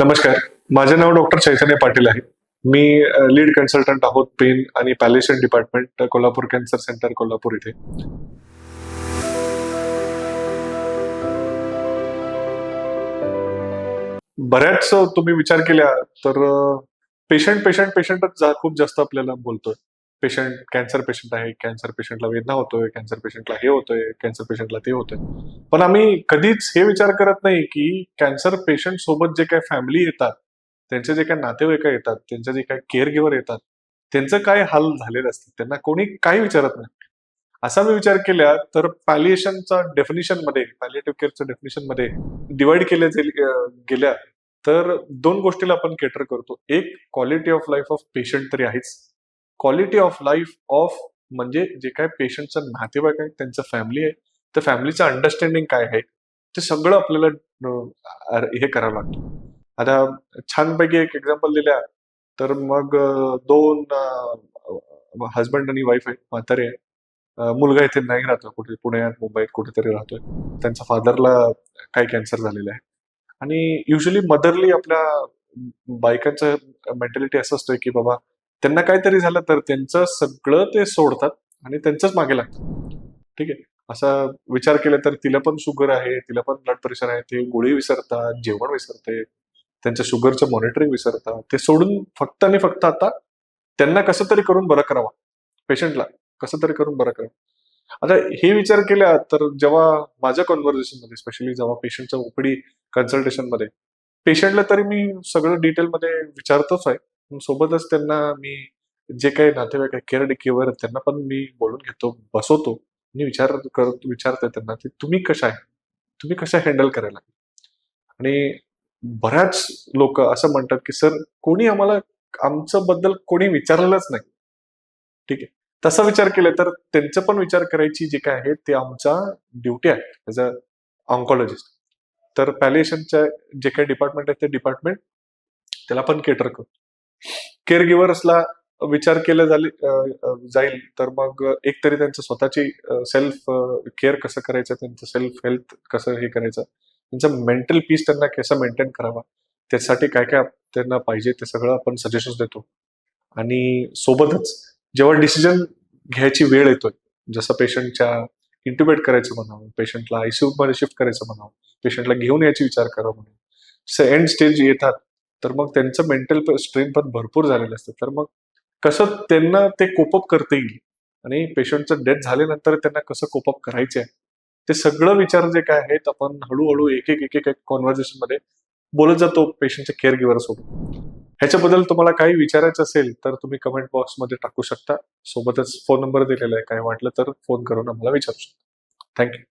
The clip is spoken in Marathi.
नमस्कार. माझे नाव डॉक्टर चैतन्य पाटील आहे. मी लीड कन्सल्टंट आहोत पेन आणि palliation department Kolhapur cancer centre Kolhapur इथे. बऱ्याच तुम्ही विचार केला तर पेशंट पेशंट पेशंटच खूप जास्त आपल्याला बोलतोय. पेशंट कॅन्सर पेशंट आहे कॅन्सर पेशंटला वेदना होतोय कॅन्सर पेशंटला हे होतोय कॅन्सर पेशंटला ते होतंय. पण आम्ही कधीच हे विचार करत नाही की कॅन्सर पेशंट सोबत जे काही फॅमिली येतात त्यांचे जे काही नातेवाईक येतात त्यांचे जे काही केअर गिव्हर येतात त्यांचं काय हाल झालेलं असतात त्यांना कोणी काही विचारत नाही. असा मी विचार केला तर पॅलिएशनचा डेफिनेशनमध्ये पॅलिएटिव्ह केअरच्या डेफिनेशनमध्ये डिवाइड केल्या गेल्या तर दोन गोष्टीला आपण केटर करतो. एक quality of life of patient तरी आहेच. क्वालिटी ऑफ लाईफ ऑफ म्हणजे जे काय पेशंटचं नातेवाईक आहे त्यांचं फॅमिली आहे तर फॅमिलीचं अंडरस्टँडिंग काय आहे ते सगळं आपल्याला हे करावं लागतं. आता छानपैकी एक एक्झाम्पल दिल्या तर मग दोन हजबंड आणि वाईफ आहे म्हातारे आहे. मुलगा इथे नाही राहतो कुठे पुण्यात मुंबईत कुठेतरी राहतोय. त्यांच्या फादरला काही कॅन्सर झालेला आहे. आणि युजली मदरली आपल्या बायकांचं मेंटॅलिटी असं असतोय की बाबा त्यांना काहीतरी झालं तर त्यांचं सगळं ते सोडतात आणि त्यांचंच मागे लागतात. ठीक आहे? असा विचार केला तर तिला पण शुगर आहे तिला पण ब्लड प्रेशर आहे ते गोळी विसरतात जेवण विसरते त्यांच्या शुगरचं मॉनिटरिंग विसरतात ते सोडून फक्त आणि फक्त आता त्यांना कसं तरी करून बरं करावा. पेशंटला कसं तरी करून बरं करावं. आता हे विचार केल्या तर जेव्हा माझ्या कॉन्व्हर्सेशनमध्ये स्पेशली जेव्हा पेशंटच्या ओपीडी कन्सल्टेशनमध्ये पेशंटला तरी मी सगळं डिटेलमध्ये विचारतोच आहे. सोबतच त्यांना मी जे काही नातेवाईक आहे केअर गिव्हर त्यांना पण मी बोलून घेतो बसवतो. मी विचार करतो विचारतोय त्यांना की तुम्ही कशा आहे तुम्ही कशा हँडल करायला आणि बऱ्याच लोक असं म्हणतात की सर कोणी आम्हाला आमचं बद्दल कोणी विचारलेलंच नाही. ठीक आहे. तसा विचार केला तर त्यांचं पण विचार करायची जे काय आहे ते आमचा ड्युटी आहे ॲज अ ऑन्कॉलॉजिस्ट तर पॅलिएशनच्या जे काही डिपार्टमेंट आहे ते डिपार्टमेंट त्याला पण केटर करतो. केअर गिव्हर्सला विचार केला झाले जाईल. तर मग एक तरी त्यांचं स्वतःची सेल्फ केअर कसं करायचं त्यांचं सेल्फ हेल्थ कसं हे करायचं त्यांचं मेंटल पीस त्यांना कसं मेंटेन करावा त्यासाठी काय काय त्यांना पाहिजे ते सगळं आपण सजेशन्स देतो. आणि सोबतच जेव्हा डिसिजन घ्यायची वेळ येतोय जसं पेशंटच्या इंट्युबेट करायचं म्हणावं पेशंटला आयसीयू मध्ये शिफ्ट करायचं म्हणावं पेशंटला घेऊन यायची विचार करावा म्हणून जसं एंड स्टेज येतात. तर मग त्यांचं मेंटल स्ट्रेन पण भरपूर झालेलं असतं. तर मग कसं त्यांना ते कोपअप करता येईल आणि पेशंटचं डेथ झाल्यानंतर त्यांना कसं कोपअप करायचं आहे ते सगळं विचार जे काय आहेत आपण हळूहळू एक एक एक एक कॉन्व्हर्सेशनमध्ये बोलत जातो पेशंटच्या केअर गिव्हर सोबत. ह्याच्याबद्दल तुम्हाला काही विचारायचं असेल तर तुम्ही कमेंट बॉक्समध्ये टाकू शकता. सोबतच फोन नंबर दिलेला आहे काय वाटलं तर फोन करून आम्हाला विचारू शकता. थँक्यू